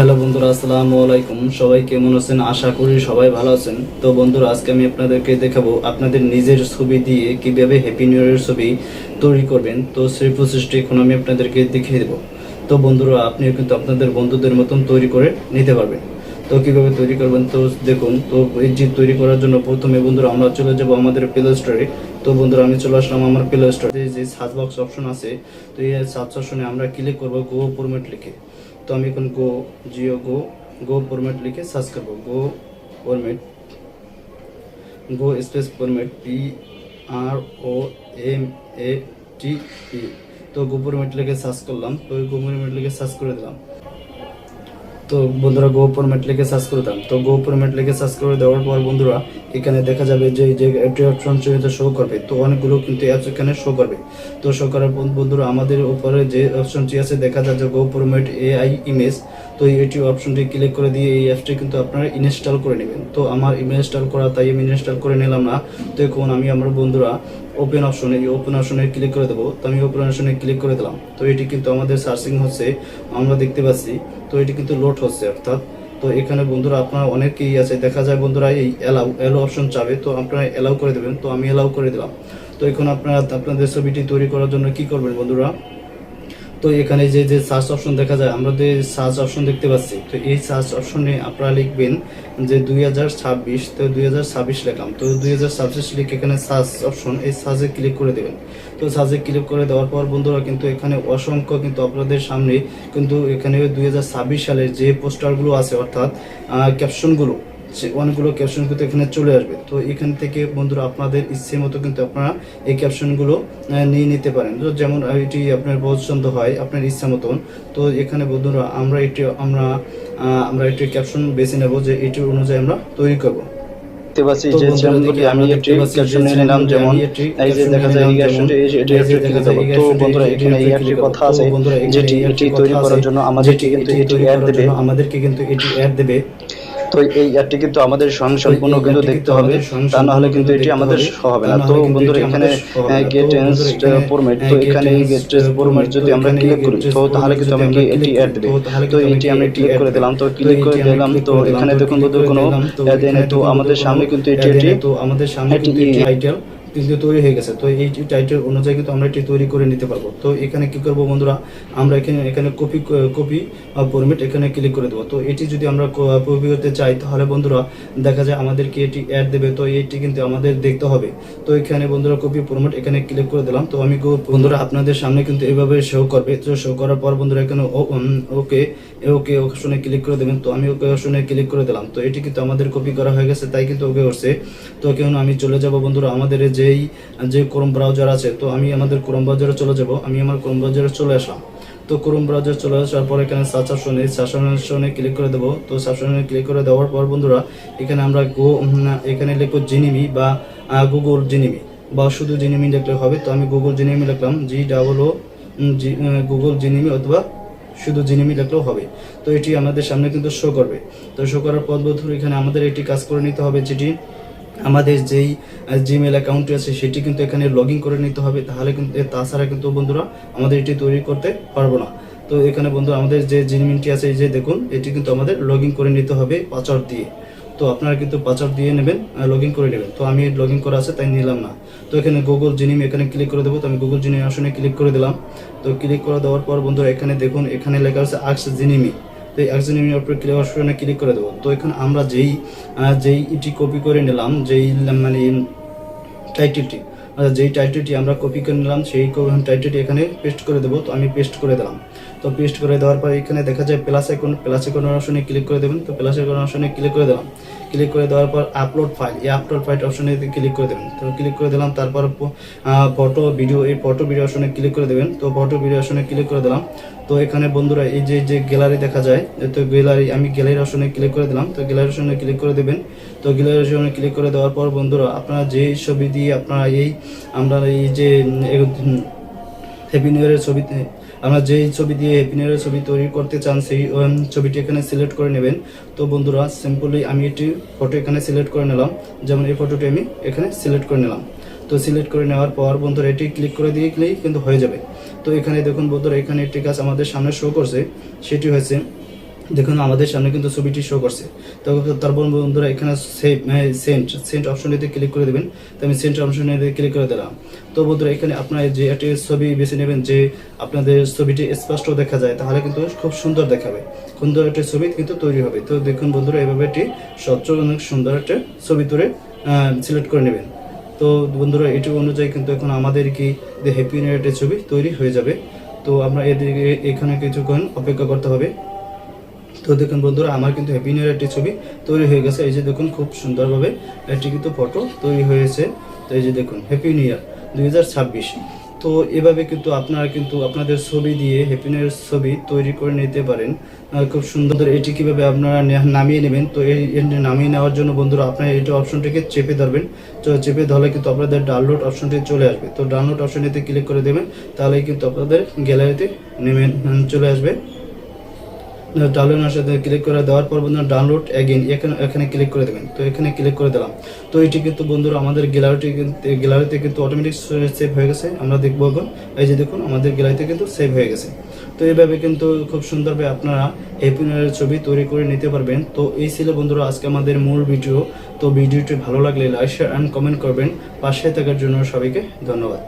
Hello বন্ধুরা, আসসালামু আলাইকুম। সবাই কেমন আছেন? আশা করি সবাই ভালো আছেন। তো বন্ধুরা, আজকে আমি আপনাদেরকে দেখাবো আপনাদের নিজের ছবি দিয়ে কীভাবে হ্যাপি নিউ ইয়ারের ছবি তৈরি করবেন। তো সেই প্রসেসটি এখন আমি আপনাদেরকে দেখিয়ে দেবো। তো বন্ধুরা, আপনিও কিন্তু আপনাদের বন্ধুদের মতন তৈরি করে নিতে পারবেন। তো কীভাবে তৈরি করবেন? তো দেখুন, তো এই যে তৈরি করার জন্য প্রথমে বন্ধুরা আমরা চলে যাব আমাদের প্লে স্টোরে তো বন্ধুরা, আমি চলে আসলাম আমার প্লে স্টোরে যে সার্চ বক্স অপশন আছে, তো এই সার্চ অপশনে আমরা ক্লিক করব গো ফরম্যাট লিখে। তো আমি এখন গো জিও গো গো ফরম্যাট লিখে সার্চ করব। Go format go space format P R O M A T P তো গো ফরম্যাট লিখে সার্চ করলাম, তো গো ফরম্যাট লিখে সার্চ করে দিলাম। তো বন্ধুরা গো ফরম্যাট লিখে সার্চ করে দিলাম। তো গো ফরম্যাট লিখে সার্চ করে দেওয়ার পর বন্ধুরা এখানে দেখা যাবে যে যে অপশন শো করবে তো অনেকগুলো কিন্তু অ্যাপস এখানে শো করবে তো শো করার বন্ধুরা, আমাদের উপরে যে অপশনটি আছে, দেখা যাচ্ছে গো ফরম্যাট এআই ইমেজ তো এটি অপশনটি ক্লিক করে দিয়ে এই অ্যাপসটি কিন্তু আপনারা ইনস্টল করে নেবেন। তো আমার ইনস্টল করা, তাই আমি ইনস্টল করে নিলাম না। তো এখন আমি আমার বন্ধুরা ওপেন অপশনে এই ওপেন অপশনে ক্লিক করে দেবো। তো আমি ওপেন অপশনে ক্লিক করে দিলাম। তো এটি কিন্তু আমাদের সার্চিং হচ্ছে, আমরা দেখতে পাচ্ছি। তো এটি কিন্তু লোড হচ্ছে, অর্থাৎ তো এখানে বন্ধুরা আপনার অনেকেই আছে, দেখা যায় বন্ধুরা এই অ্যালাউ অ্যালো অপশন চাবে, তো আপনারা অ্যালাউ করে দেবেন, তো আমি অ্যালাউ করে দিলাম। তো এখন আপনারা, আপনাদের ছবিটি তৈরি করার জন্য কি করবেন বন্ধুরা? তো এখানে যে যে সার্চ অপশন দেখা যায়, আমরা যে সার্চ অপশন দেখতে পাচ্ছি। তো এই সার্চ অপশনে আপনারা লিখবেন যে দুই হাজার ছাব্বিশ, তো দুই হাজার ছাব্বিশ লিখলাম। তো দুই হাজার ছাব্বিশ লিখে এখানে সার্চ অপশন এই সার্চে ক্লিক করে দেবেন। তো সার্চে ক্লিক করে দেওয়ার পর বন্ধুরা কিন্তু এখানে অসংখ্য কিন্তু আপনাদের সামনে কিন্তু এখানে দুই হাজার ছাব্বিশ সালের যে পোস্টারগুলো আছে, অর্থাৎ ক্যাপশনগুলো সে অনেকগুলো ক্যাপশন কিন্তু এখানে চলে আসবে। তো এখান থেকে বন্ধুরা আপনাদের ইচ্ছে মতো কিন্তু আপনারা এই ক্যাপশনগুলো নিয়ে নিতে পারেন। তো যেমন এটি আপনার পছন্দ হয় আপনার ইচ্ছা মতন। তো এখানে বন্ধুরা আমরা এটি আমরা আমরা একটি ক্যাপশন বেছে নেব যে এটির অনুযায়ী আমরা তৈরি করব। দেখতে পাচ্ছি যে চ্যানেলগুলি আমি একটি দেখতে পাচ্ছি যে ক্যাপশন নিয়ে নিলাম যেমন এই যে দেখা যায় এই ক্যাপশনটি এটি একটি দেখা ক্লিক যায়। দেবো এই তো বন্ধুরা এখানে এই একটি একটি কথা আছে তো বন্ধুরা এখানে যেটি এটি তৈরি করার জন্য আমাদেরকে যেটি কিন্তু এটি এটি অ্যাড দেবে। আমাদেরকে কিন্তু এটি অ্যাড দেবে। তো এই অ্যাডটি কিন্তু আমাদের স্বয়ং কিন্তু দেখতে হবে। তা না হলে কিন্তু এটি আমাদের হবে। না। তো বন্ধুরা এখানে গেট তো এন্স ফরম্যাট তো এখানে এই গেট ফরম্যাট যদি আমরা ক্লিক করি তো তাহলে কিন্তু যদি আমি আমরা এটি অ্যাড দেবে। তো তাহলে এটি আমি ক্লিক করে দিলাম তো ক্লিক করে দিলাম তো এখানে দেখুন বন্ধু কোনো দিলাম, তো আমাদের সামনে কিন্তু এটি এটি তো আমাদের সামনে এটি টাইটেল কিন্তু তৈরি হয়ে গেছে। তো এই টাইটেল অনুযায়ী কিন্তু আমরা এটি তৈরি করে নিতে পারব। তো এখানে কি করব বন্ধুরা? আমরা এখানে এখানে কপি কপি ফরম্যাট এখানে ক্লিক করে দেবো। তো এটি যদি আমরা কপি করতে চাই, তাহলে বন্ধুরা দেখা যায় আমাদেরকে এটি অ্যাড দেবে। তো এইটি কিন্তু আমাদের দেখতে হবে। তো এখানে বন্ধুরা কপি ফরম্যাট এখানে ক্লিক করে দিলাম। তো আমি বন্ধুরা আপনাদের সামনে কিন্তু এভাবে শো করবে। তো শো করার পর বন্ধুরা এখানে ওকে ওকে অপশনে ক্লিক করে দেবেন। তো আমি ওকে অপশনে ক্লিক করে দিলাম। তো এটি কিন্তু আমাদের কপি করা হয়ে গেছে, তাই কিন্তু ওকে করছে। তো কেন আমি চলে যাব বন্ধুরা আমাদের যেই যে ক্রোম ব্রাউজার আছে, তো আমি আমাদের ক্রোম ব্রাউজারে চলে যাব, আমি আমার ক্রোম ব্রাউজারে চলে আসলাম। তো ক্রোম ব্রাউজার চলে আসার পর এখানে সার্চ অপশনে সার্চ অপশনে ক্লিক করে দেবো। তো সার্চ অপশনে ক্লিক করে দেওয়ার পর বন্ধুরা, এখানে আমরা গো এখানে লিখব জিনিমি বা গুগল জিনিমি বা শুধু জিনিমি লিখলে হবে। তো আমি গুগল জিনিমি লিখলাম জি ডাবল ও গুগল জিনিমি অথবা শুধু জিনিমি লিখলেও হবে। তো এটি আমাদের সামনে কিন্তু শো করবে। তো শো করার পর বন্ধুরা, এখানে আমাদের একটি কাজ করে নিতে হবে, যেটি আমাদের যেই জিমেল অ্যাকাউন্টটি আছে, সেটি কিন্তু এখানে লগ করে নিতে হবে। তাহলে কিন্তু তাছাড়া কিন্তু বন্ধুরা, আমাদের এটি তৈরি করতে পারব না। তো এখানে বন্ধু আমাদের যে জিনিমিনটি আছে, এই যে দেখুন, এটি কিন্তু আমাদের লগ করে নিতে হবে পাসওয়ার্ড দিয়ে। তো আপনারা কিন্তু পাসওয়ার্ড দিয়ে নেবেন লগ করে নেবেন। তো আমি লগ করা আছে, তাই নিলাম না। তো এখানে গুগল জিনিম এখানে ক্লিক করে দেবো। তো আমি গুগল জিনিম আসনে ক্লিক করে দিলাম। তো ক্লিক করে দেওয়ার পর বন্ধুরা, এখানে দেখুন, এখানে লেখা আছে আক্স জিনিমি তো জিনিমি উপরে ক্লিক অপশনে ক্লিক করে দেবো। তো এখন আমরা যেই যেই ইটি কপি করে নিলাম, যেই মানে টাইটেলটি যেই টাইটেলটি আমরা কপি করে নিলাম, সেই টাইটেলটি এখানে পেস্ট করে দেবো। তো আমি পেস্ট করে দিলাম। তো পেস্ট করে দেওয়ার পর এখানে দেখা যায় প্লাস আইকন প্লাস আইকন অপশনে ক্লিক করে দেবেন। তো প্লাস আইকন অপশনে ক্লিক করে দিলাম। ক্লিক করে দেওয়ার পর আপলোড ফাইল এই আপলোড ফাইল অপশনে ক্লিক করে দেবেন। তো ক্লিক করে দিলাম, তারপর ফটো ভিডিও এই ফটো ভিডিও অপশনে ক্লিক করে দেবেন। তো ফটো ভিডিও অপশনে ক্লিক করে দিলাম। তো এখানে বন্ধুরা, এই যে যে গ্যালারি দেখা যায়, তো গ্যালারি আমি গ্যালারি অপশনে ক্লিক করে দিলাম। তো গ্যালারি অপশনে ক্লিক করে দেবেন। তো গ্যালারি অপশনে ক্লিক করে দেওয়ার পর বন্ধুরা, আপনারা যে ছবি দিয়ে আপনারা এই, আমরা এই যে হ্যাপি নিউ ইয়ারের ছবিতে আমরা যেই ছবি দিয়ে হ্যাপি ছবি তৈরি করতে চান, সেই ছবিটি এখানে সিলেক্ট করে নেবেন। তো বন্ধুরা সিম্পলি আমি একটি ফটো এখানে সিলেক্ট করে নিলাম। যেমন এই ফটোটি আমি এখানে সিলেক্ট করে নিলাম। তো সিলেক্ট করে নেওয়ার পর বন্ধুরা, এটি ক্লিক করে দিয়ে ক্লিক কিন্তু হয়ে যাবে। তো এখানে দেখুন বন্ধুরা, এখানে একটি কাজ আমাদের সামনে শো করছে। সেটি হয়েছে দেখুন, আমাদের সামনে কিন্তু ছবিটি শো করছে। তো তারপর বন্ধুরা, এখানে সেভ সেন্ট সেন্ট অপশনটিতে ক্লিক করে দেবেন। তো আমি সেন্ট অপশনে ক্লিক করে দিলাম। তো বন্ধুরা, এখানে আপনার যে একটি ছবি বেছে নেবেন যে আপনাদের ছবিটি স্পষ্ট দেখা যায়, তাহলে কিন্তু খুব সুন্দর দেখাবে। সুন্দর একটি ছবি কিন্তু তৈরি হবে। তো দেখুন বন্ধুরা, এভাবে একটি স্বচ্ছ অনেক সুন্দর একটা ছবি তুলে সিলেক্ট করে নেবেন। তো বন্ধুরা, এটি অনুযায়ী কিন্তু এখন আমাদের কি হ্যাপি নিউ ইয়ারের ছবি তৈরি হয়ে যাবে। তো আমরা এদিকে, এখানে কিছুক্ষণ অপেক্ষা করতে হবে। তো দেখুন বন্ধুরা, আমার কিন্তু হ্যাপি নিউ একটি ছবি তৈরি হয়ে গেছে। এই যে দেখুন, খুব সুন্দরভাবে একটি কিন্তু ফটো তৈরি হয়েছে। তো এই যে দেখুন হ্যাপি নিউ ইয়ার দু হাজার ছাব্বিশ। তো এভাবে কিন্তু আপনারা কিন্তু আপনাদের ছবি দিয়ে হ্যাপি নিউ ইয়ার ছবি তৈরি করে নিতে পারেন। খুব সুন্দর এটি কীভাবে আপনারা নামিয়ে নেবেন, তো এই নামিয়ে নেওয়ার জন্য বন্ধুরা আপনারা এই অপশনটিকে চেপে ধরবেন। তো চেপে ধরলে কিন্তু আপনাদের ডাউনলোড অপশনটি চলে আসবে। তো ডাউনলোড অপশনটিতে ক্লিক করে দেবেন তাহলে কিন্তু আপনাদের গ্যালারিতে নেমে চলে আসবে। ডাউনলোড সাথে ক্লিক করে দেওয়ার পর বন্ধুরা ডাউনলোড অ্যাগেন এখানে এখানে ক্লিক করে দেবেন। তো এখানে ক্লিক করে দিলাম। তো এটি কিন্তু বন্ধুরা আমাদের গ্যালারিটি গ্যালারিতে কিন্তু অটোমেটিক সেভ হয়ে গেছে। আমরা দেখব এখন। এই যে দেখুন, আমাদের গ্যালারিতে কিন্তু সেভ হয়ে গেছে। তো এইভাবে কিন্তু খুব সুন্দরভাবে আপনারা হ্যাপিনের ছবি তৈরি করে নিতে পারবেন। তো এই ছিল বন্ধুরা আজকে আমাদের মূল ভিডিও। তো ভিডিওটি ভালো লাগলে লাইক শেয়ার অ্যান্ড কমেন্ট করবেন। পাশে থাকার জন্য সবাইকে ধন্যবাদ।